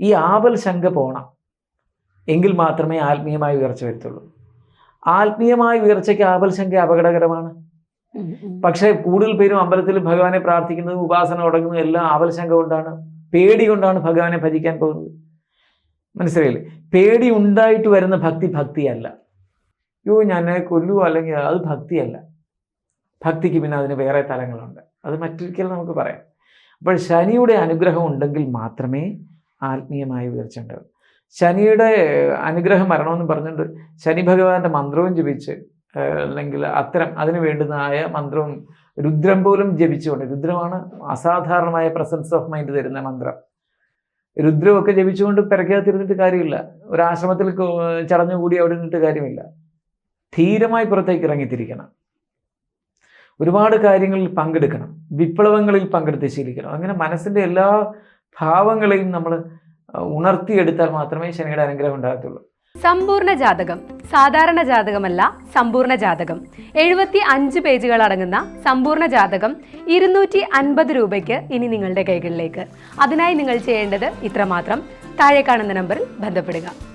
ഈ ആവൽ ശങ്ക പോണം. എങ്കിൽ മാത്രമേ ആത്മീയമായ ഉയർച്ച വരുത്തുള്ളൂ. ആത്മീയമായ ഉയർച്ചയ്ക്ക് ആവൽ ശങ്ക അപകടകരമാണ്. പക്ഷേ കൂടുതൽ പേരും അമ്പലത്തിൽ ഭഗവാനെ പ്രാർത്ഥിക്കുന്നത് ഉപാസന തുടങ്ങുന്നു എല്ലാം ആവൽ ശങ്ക കൊണ്ടാണ്. പേടി കൊണ്ടാണ് ഭഗവാനെ ഭജിക്കാൻ പോകുന്നത്. മനസ്സിലായില്ലേ? പേടി ഉണ്ടായിട്ട് വരുന്ന ഭക്തി ഭക്തിയല്ല. യോ ഞാൻ കൊല്ലുവോ? അല്ലെങ്കിൽ അത് ഭക്തിയല്ല. ഭക്തിക്ക് പിന്നെ അതിന് വേറെ തലങ്ങളുണ്ട്. അത് മറ്റൊരിക്കലും നമുക്ക് പറയാം. അപ്പോൾ ശനിയുടെ അനുഗ്രഹം ഉണ്ടെങ്കിൽ മാത്രമേ ആത്മീയമായ ഉയർച്ച ഉണ്ടാവും ശനിയുടെ അനുഗ്രഹം വരണമെന്ന് പറഞ്ഞുകൊണ്ട് ശനി ഭഗവാന്റെ മന്ത്രവും ജപിച്ച് അല്ലെങ്കിൽ അത്തരം അതിന് വേണ്ടുന്നതായ മന്ത്രവും രുദ്രം പോലും ജപിച്ചുകൊണ്ട് രുദ്രമാണ് അസാധാരണമായ പ്രസൻസ് ഓഫ് മൈൻഡ് തരുന്ന മന്ത്രം. രുദ്രമൊക്കെ ജപിച്ചുകൊണ്ട് പിറക്കകത്തിരുന്നിട്ട് കാര്യമില്ല. ഒരു ആശ്രമത്തിൽ കൂടി ചടഞ്ഞുകൂടി അവിടെ നിന്നിട്ട് കാര്യമില്ല. ധീരമായി പുറത്തേക്ക് ഇറങ്ങിത്തിരിക്കണം. ഒരുപാട് കാര്യങ്ങളിൽ പങ്കെടുക്കണം. വിപ്ലവങ്ങളിൽ പങ്കെടുത്ത് ശീലിക്കണം. അങ്ങനെ മനസ്സിന്റെ എല്ലാ ഭാവങ്ങളെയും നമ്മൾ ഉണർത്തിയെടുത്താൽ മാത്രമേ ശനിയുടെ അനുഗ്രഹം ഉണ്ടാകത്തുള്ളൂ. സമ്പൂർണ ജാതകം സാധാരണ ജാതകമല്ല സമ്പൂർണ ജാതകം. എഴുപത്തി അഞ്ച് പേജുകൾ അടങ്ങുന്ന സമ്പൂർണ ജാതകം ഇരുന്നൂറ്റി അൻപത് രൂപയ്ക്ക് ഇനി നിങ്ങളുടെ കൈകളിലേക്ക്. അതിനായി നിങ്ങൾ ചെയ്യേണ്ടത് ഇത്രമാത്രം. താഴെ കാണുന്ന നമ്പറിൽ ബന്ധപ്പെടുക.